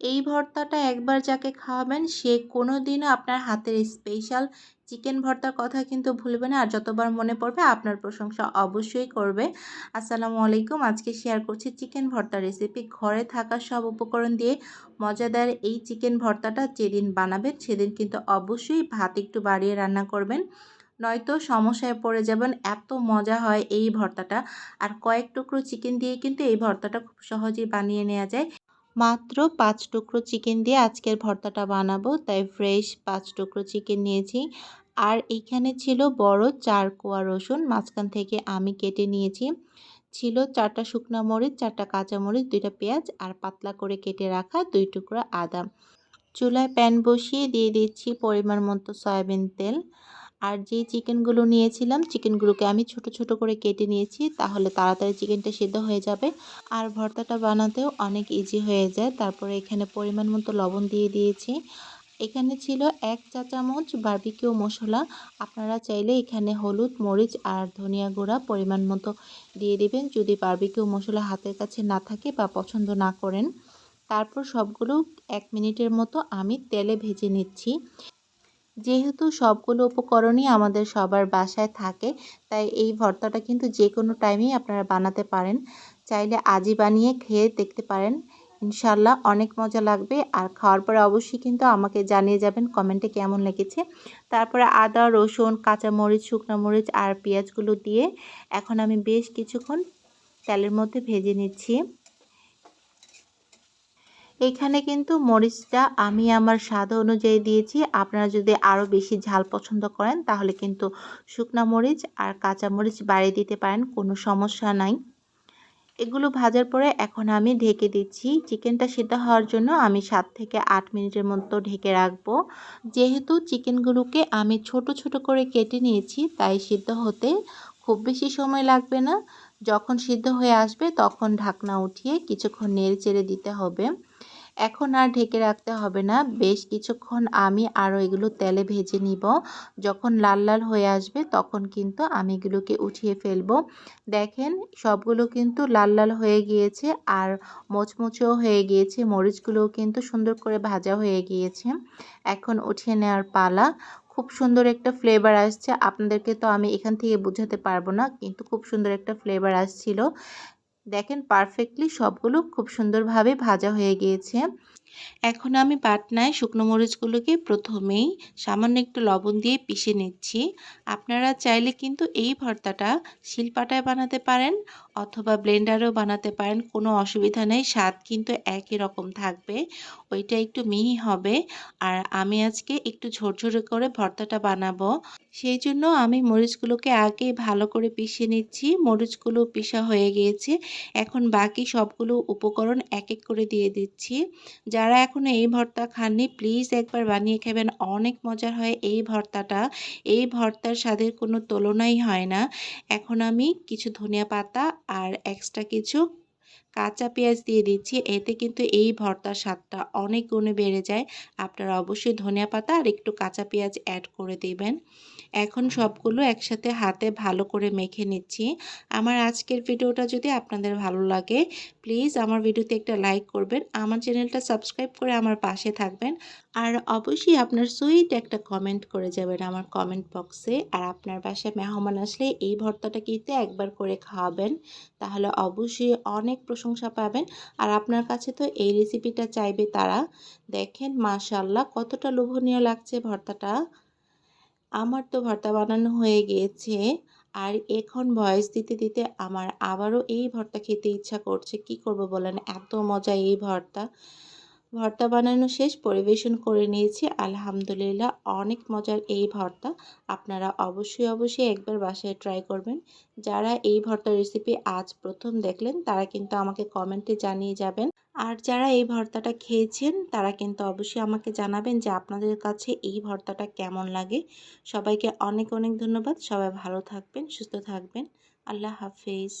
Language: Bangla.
এই ভর্তাটা একবার যাকে খাওয়াবেন, সে কোনো দিনও আপনার হাতের স্পেশাল চিকেন ভর্তার কথা কিন্তু ভুলবে না। আর যতবার মনে পড়বে, আপনার প্রশংসা অবশ্যই করবে। আসসালামু আলাইকুম। আজকে শেয়ার করছি চিকেন ভর্তার রেসিপি ঘরে থাকা সব উপকরণ দিয়ে মজাদার এই চিকেন ভর্তাটা যেদিন বানাবেন, সেদিন কিন্তু অবশ্যই ভাত একটু বাড়িয়ে রান্না করবেন। নয়তো সমস্যায় পড়ে যাবেন, এত মজা হয় এই ভর্তাটা। আর কয়েক টুকরো চিকেন দিয়ে কিন্তু এই ভর্তাটা খুব সহজেই বানিয়ে নেওয়া যায়। মাত্র পাঁচ টুকরো চিকেন দিয়ে আজকের ভর্তাটা বানাবো। তাই ফ্রেশ পাঁচ টুকরো চিকেন নিয়েছি। আর এইখানে ছিল বড় চার কোয়া রসুন। মাঝখান থেকে আমি কেটে নিয়েছি। ছিল চারটা শুকনো মরিচ, চারটা কাঁচা মরিচ, দুইটা পেঁয়াজ আর পাতলা করে কেটে রাখা দুই টুকরো আদা। চুলায় প্যান বসিয়ে দিয়ে দিচ্ছি পরিমাণ মতো সয়াবিন তেল। আর যে চিকেনগুলো নিয়েছিলাম, চিকেনগুলোকে আমি ছোট ছোট করে কেটে নিয়েছি, তাহলে তাড়াতাড়ি চিকেনটা সিদ্ধ হয়ে যাবে। আর ভর্তাটা বানাতেও অনেক ইজি হয়ে যায়। তারপরে এখানে পরিমাণ মতো লবণ দিয়ে দিয়েছি। এখানে ছিল এক চা চামচ বার্বিকিউ মশলা। আপনারা চাইলে এখানে হলুদ, মরিচ আর ধনিয়া গুঁড়া পরিমাণ মতো দিয়ে দিবেন। যদি বার্বিকিউ মশলা হাতের কাছে না থাকে বা পছন্দ না করেন। তারপর সবগুলো এক মিনিটের মতো আমি তেলে ভেজে নিচ্ছি। যেহেতু সবগুলো উপকরণই আমাদের সবার বাসায় থাকে, তাই এই ভর্তাটা কিন্তু যে কোনো টাইমেই আপনারা বানাতে পারেন। চাইলে আজই বানিয়ে খেয়ে দেখতে পারেন। ইনশাল্লাহ অনেক মজা লাগবে। আর খাওয়ার পরে অবশ্যই কিন্তু আমাকে জানিয়ে যাবেন কমেন্টে কেমন লেগেছে। তারপরে আদা, রসুন, কাঁচামরিচ, শুকনো মরিচ আর পেঁয়াজগুলো দিয়ে এখন আমি বেশ কিছুক্ষণ তেলের মধ্যে ভেজে নিচ্ছি। এখানে কিন্তু মরিচটা আমি আমার স্বাদ অনুযায়ী দিয়েছি। আপনারা যদি আরও বেশি ঝাল পছন্দ করেন, তাহলে কিন্তু শুকনা মরিচ আর কাঁচা মরিচ বাড়িয়ে দিতে পারেন, কোনো সমস্যা নাই। এগুলো ভাজার পরে এখন আমি ঢেকে দিচ্ছি। চিকেনটা সিদ্ধ হওয়ার জন্য আমি সাত থেকে আট মিনিটের মতো ঢেকে রাখব। যেহেতু চিকেনগুলোকে আমি ছোট ছোট করে কেটে নিয়েছি, তাই সিদ্ধ হতে খুব বেশি সময় লাগবে না। যখন সিদ্ধ হয়ে আসবে, তখন ঢাকনা উঠিয়ে কিছুক্ষণ নেড়ে চেড়ে দিতে হবে। এখন আর ঢেকে রাখতে হবে না। বেশ কিছুক্ষণ আমি আরও এগুলো তেলে ভেজে নিব। যখন লাল লাল হয়ে আসবে তখন কিন্তু আমি এগুলোকে উঠিয়ে ফেলব। দেখেন সবগুলো কিন্তু লাল লাল হয়ে গিয়েছে আর মোচমোচেও হয়ে গিয়েছে। মরিচগুলোও কিন্তু সুন্দর করে ভাজা হয়ে গিয়েছে। এখন উঠিয়ে নেওয়ার পালা। খুব সুন্দর একটা ফ্লেভার আসছে। আপনাদেরকে তো আমি এখান থেকে বোঝাতে পারব না, কিন্তু খুব সুন্দর একটা ফ্লেভার আসছিল। দেখেন পারফেক্টলি সবগুলো খুব সুন্দরভাবে ভাজা হয়ে গিয়েছে। এখন আমি পাটনায় শুকনো মরিচগুলোকে প্রথমেই সামান্য একটু লবণ দিয়ে পিষে নিচ্ছি। আপনারা চাইলে কিন্তু এই ভর্তাটা শিলপাটায় বানাতে পারেন অথবা ব্লেন্ডারেও বানাতে পারেন, কোনো অসুবিধা নেই, স্বাদ কিন্তু একই রকম থাকবে। ওইটা একটু মিহি হবে আর আমি আজকে একটু ঝরঝরে করে ভর্তাটা বানাবো। সেই জন্য আমি মরিচগুলোকে আগে ভালো করে পিষে নিচ্ছি, মরিচগুলো পিষা হয়ে গিয়েছে। এখন বাকি সবগুলো উপকরণ এক এক করে দিয়ে দিচ্ছি। যারা এখনও এই ভর্তা খাননি প্লিজ একবার বানিয়ে খাবেন। অনেক মজার হয় এই ভর্তাটা। এই ভর্তার স্বাদের কোনো তুলনাই হয় না। এখন আমি কিছু ধনিয়া পাতা আর এক্সট্রা কিছু কাঁচা পেঁয়াজ দিয়ে দিচ্ছি, এতে কিন্তু এই ভর্তার স্বাদটা অনেক গুণে বেড়ে যায়। আপনারা অবশ্যই ধনিয়া পাতা আর একটু কাঁচা পেঁয়াজ অ্যাড করে দেবেন। এখন সবগুলো একসাথে হাতে ভালো করে মেখে নিচ্ছি। আমার আজকের ভিডিওটা যদি আপনাদের ভালো লাগে প্লিজ আমার ভিডিওতে একটা লাইক করবেন, আমার চ্যানেলটা সাবস্ক্রাইব করে আমার পাশে থাকবেন। আর অবশ্যই আপনার সুইট একটা কমেন্ট করে যাবেন আমার কমেন্ট বক্সে আর আপনার বাসায় মেহমান আসলে এই ভর্তাটা কিন্তু একবার করে খাওয়াবেন। তাহলে অবশ্যই অনেক প্রশংসা পাবেন। আর আপনার কাছে তো এই রেসিপিটা চাইবে তারা। দেখেন মাশাল্লাহ কতটা লোভনীয় লাগছে ভর্তাটা। আমার তো ভর্তা বানানো হয়ে গিয়েছে। আর এখন ভয়েস দিতে দিতে আমার আবারও এই ভর্তা খেতে ইচ্ছা করছে। কি করব বলেন? এত মজা এই ভর্তা। ভর্তা বানানো শেষ, পরিবেশন করে নিয়েছি। আলহামদুলিল্লাহ, অনেক মজার এই ভর্তা। আপনারা অবশ্যই অবশ্যই একবার বাসায় ট্রাই করবেন। যারা এই ভর্তা রেসিপি আজ প্রথম দেখলেন, তারা কিন্তু আমাকে কমেন্টে জানিয়ে যাবেন। আর যারা এই ভর্তাটা খেয়েছেন, তারা কিন্তু অবশ্যই আমাকে জানাবেন যে আপনাদের কাছে এই ভর্তাটা কেমন লাগে। সবাইকে অনেক অনেক ধন্যবাদ। সবাই ভালো থাকবেন, সুস্থ থাকবেন। আল্লাহ হাফিজ।